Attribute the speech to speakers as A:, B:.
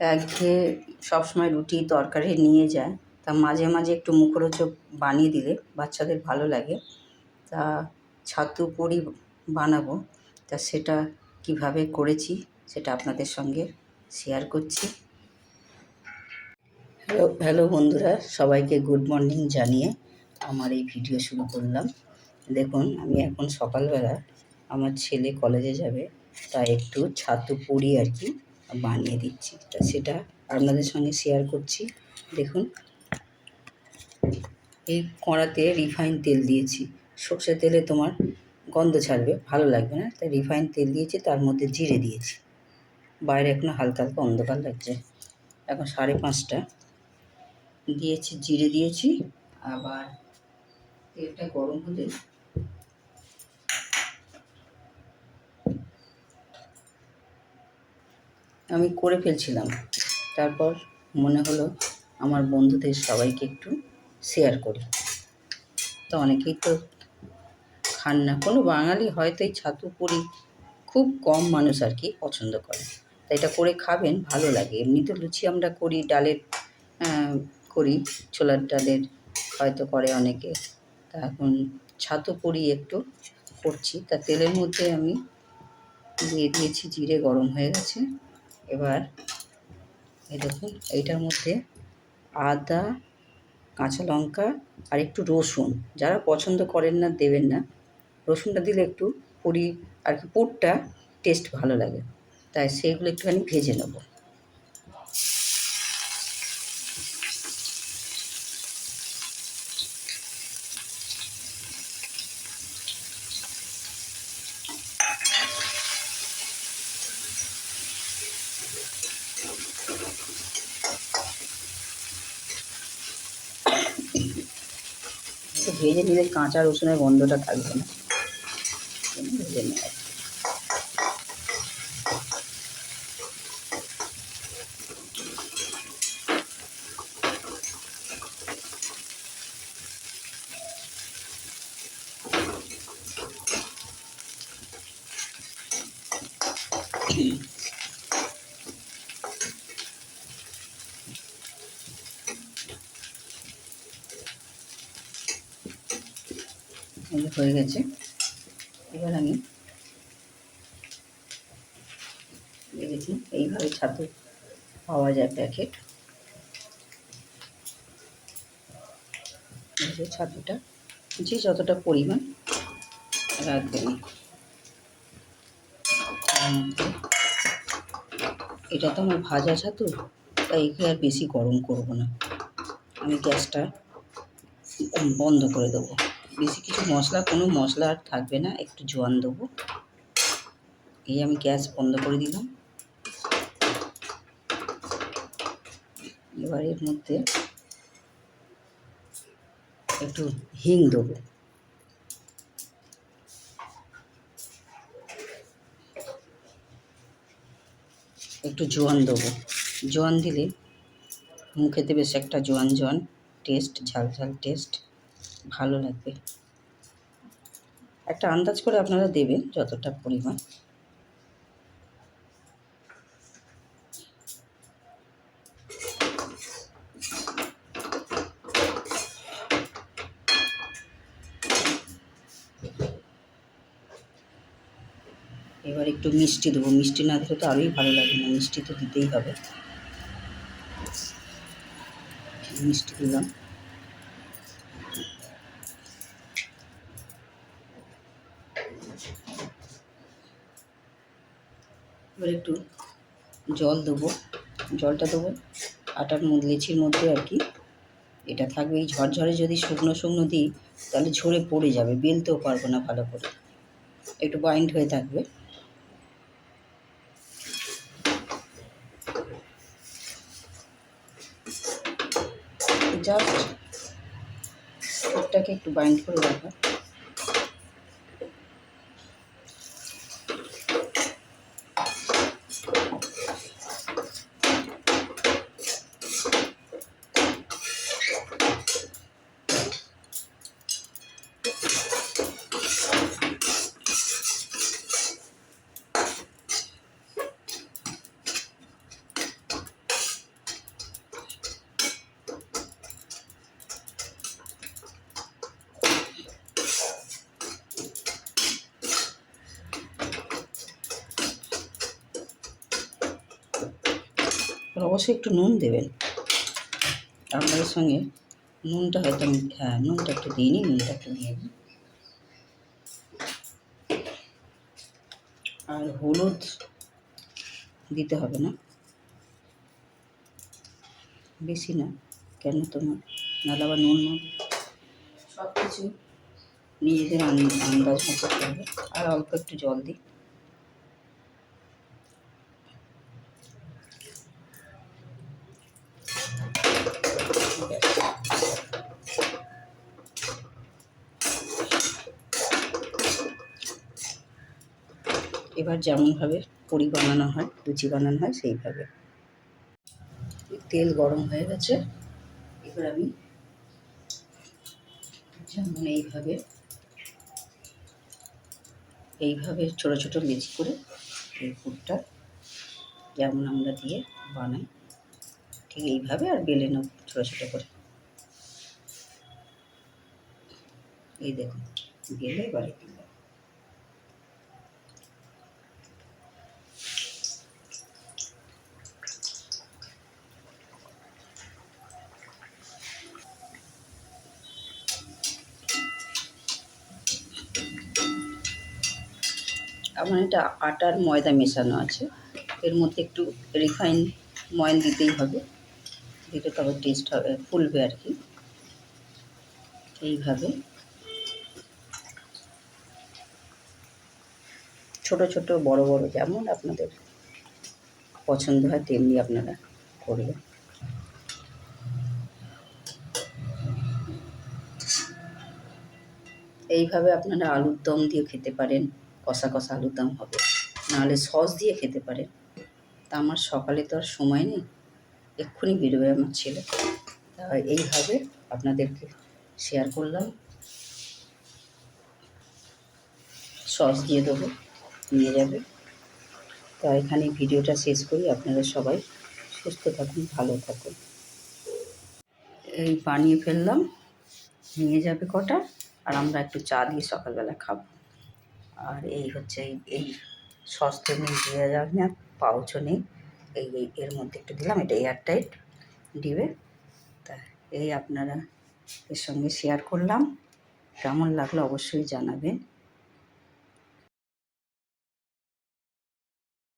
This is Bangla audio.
A: একঘেয়ে সবসময় রুটি তরকারি নিয়ে যায়। তা মাঝে মাঝে একটু মুখরোচক বানিয়ে দিলে বাচ্চাদের ভালো লাগে। তা ছাতু পুরি বানাবো। তা সেটা কীভাবে করেছি সেটা আপনাদের সঙ্গে শেয়ার করছি। হ্যালো হ্যালো বন্ধুরা, সবাইকে গুড মর্নিং জানিয়ে আমার এই ভিডিও শুরু করলাম। দেখুন, আমি এখন সকালবেলা আমার ছেলে কলেজে যাবে। তা একটু ছাতু পুরি আর কি বানিয়ে দিচ্ছি। তা সেটা আপনাদের সঙ্গে শেয়ার করছি। দেখুন। এই কড়াতে রিফাইন তেল দিয়েছি। সর্ষে তেলে তোমার গন্ধ ছাড়বে, ভালো লাগবে না। তাই রিফাইন তেল দিয়েছি, তার মধ্যে জিরে দিয়েছি। বাইরে এখনও হালকা হালকা অন্ধকার লাগছে। এখন সাড়ে পাঁচটা। দিয়েছি, জিরে দিয়েছি। আবার তেলটা গরম হলে আমি করে ফেলছিলাম। তারপর মনে হলো আমার বন্ধুদের সবাইকে একটু শেয়ার করি। তো অনেকেই তো খান না। কোনো বাঙালি হয়তো এই ছাতু পুরি খুব কম মানুষ আর কি পছন্দ করে। তাই এটা করে খাবেন, ভালো লাগে। এমনি তো লুচি আমরা করি, ডালের করি। ছোলার ডালের হয়তো করে অনেকে। তা এখন ছাতু পুরি একটু করছি। তা তেলের মধ্যে আমি দিয়ে দিয়েছি, জিরে গরম হয়ে গেছে। এবার এই দেখুন, এইটার মধ্যে আদা, কাঁচা লঙ্কা আর একটু রসুন। যারা পছন্দ করেন না, দেবেন না। রসুনটা দিলে একটু পুরি আর কি পুরটা টেস্ট ভালো লাগে। তাই সেইগুলো একটুখানি ভেজে নেব একটু ভেজে নিলে কাঁচা রসুনের গন্ধটা থাকবে না। ভেজে নেওয়া এই হয়ে গেছে। এবার আমি দেখেছি এইভাবে ছাতু পাওয়া যায় প্যাকেট। ছাতুটা, যে যতটা পরিমাণ রাখবেন এটা তো আমার ভাজা ছাতু, তাই একে আর বেশি গরম করব না। আমি গ্যাসটা বন্ধ করে দেবো। বেশি কিছু মশলা, কোনো মশলা আর থাকবে না। একটু জোয়ান দেবো। এই আমি গ্যাস বন্ধ করে দিলাম। এবার এর মধ্যে একটু হিং দেবো। একটু জোয়ান দেবো। জোয়ান দিলে মুখেতে বেশ একটা জোয়ান জোয়ান টেস্ট ঝাল ঝাল টেস্ট ভালো লাগবে একটা আন্দাজ করে আপনারা দেবেন যতটা পরিমাণ। এবার একটু মিষ্টি দেবো। মিষ্টি না দিলে তো আরোই ভালো লাগে না। মিষ্টি তো দিতেই হবে। মিষ্টি দিলাম। এবার একটু জল দেবো। জলটা দেবো। আটার লেচির মধ্যে আর কি। এটা থাকবে। এই ঝরঝরে যদি শুকনো শুকনো দিই, তাহলে ঝরে পড়ে যাবে। বেলতেও পারব না ভালো করে। একটু বাইন্ড হয়ে থাকবে। জাস্ট একটু বাইন্ড করে রাখা। আর অবশ্যই একটু নুন দেবেন। আপনাদের সঙ্গে নুনটা হয়তো আমি হ্যাঁ নুনটা একটু দিই দিইনি, নুনটা একটু দিয়ে দিই আর হলুদ দিতে হবে না। বেশি না, কেন তোমার? নাহলে আবার নুন না সব কিছু নিজেদের আন্দাজ মতো করবে। আর অল্প একটু জল দিই। এবার যেমনভাবে পুরি বানানো হয়, লুচি বানানো হয়, সেইভাবে। তেল গরম হয়ে গেছে। এবার আমি যেমন এইভাবে এইভাবে ছোট ছোট লেচি করে এই পুরটা যেমন আমরা দিয়ে বানাই। ঠিক এইভাবে আর বেলে নেব ছোটো ছোটো করে। এই দেখুন বেলে এবারে আমার এটা আটার ময়দা মেশানো আছে। এর মধ্যে একটু রিফাইন ময়ন দিতেই হবে। দিলে তবে টেস্ট হবে, ফুলবে আর কি। এইভাবে। ছোট ছোট, বড় বড় যেমন আপনাদের পছন্দ হয়, তেমনি আপনারা করবেন এইভাবে আপনারা আলুর দম দিয়ে খেতে পারেন, কষা কষা আলুর দম হবে। নাহলে সস দিয়ে খেতে পারেন। তা আমার সকালে তো আর সময় নেই। এক্ষুনি বেরোবে আমার ছেলে। তা এইভাবে আপনাদেরকে শেয়ার করলাম। সস দিয়ে দেবো নিয়ে যাবে। তা এখানে ভিডিওটা শেষ করি, আপনারা সবাই সুস্থ থাকুন, ভালো থাকুন। এই বানিয়ে ফেললাম, নিয়ে যাবে কটা, আর আমরা একটু চা দিয়ে সকালবেলা খাব। আর এই হচ্ছে এই এই সস তো এমনি দেওয়া যাবে না, পাউচও নেই। এই এই এর মধ্যে একটু দিলাম, এটা এয়ারটাইট ডিবে তা এই আপনারা এর সঙ্গে শেয়ার করলাম। কেমন লাগল অবশ্যই জানাবেন।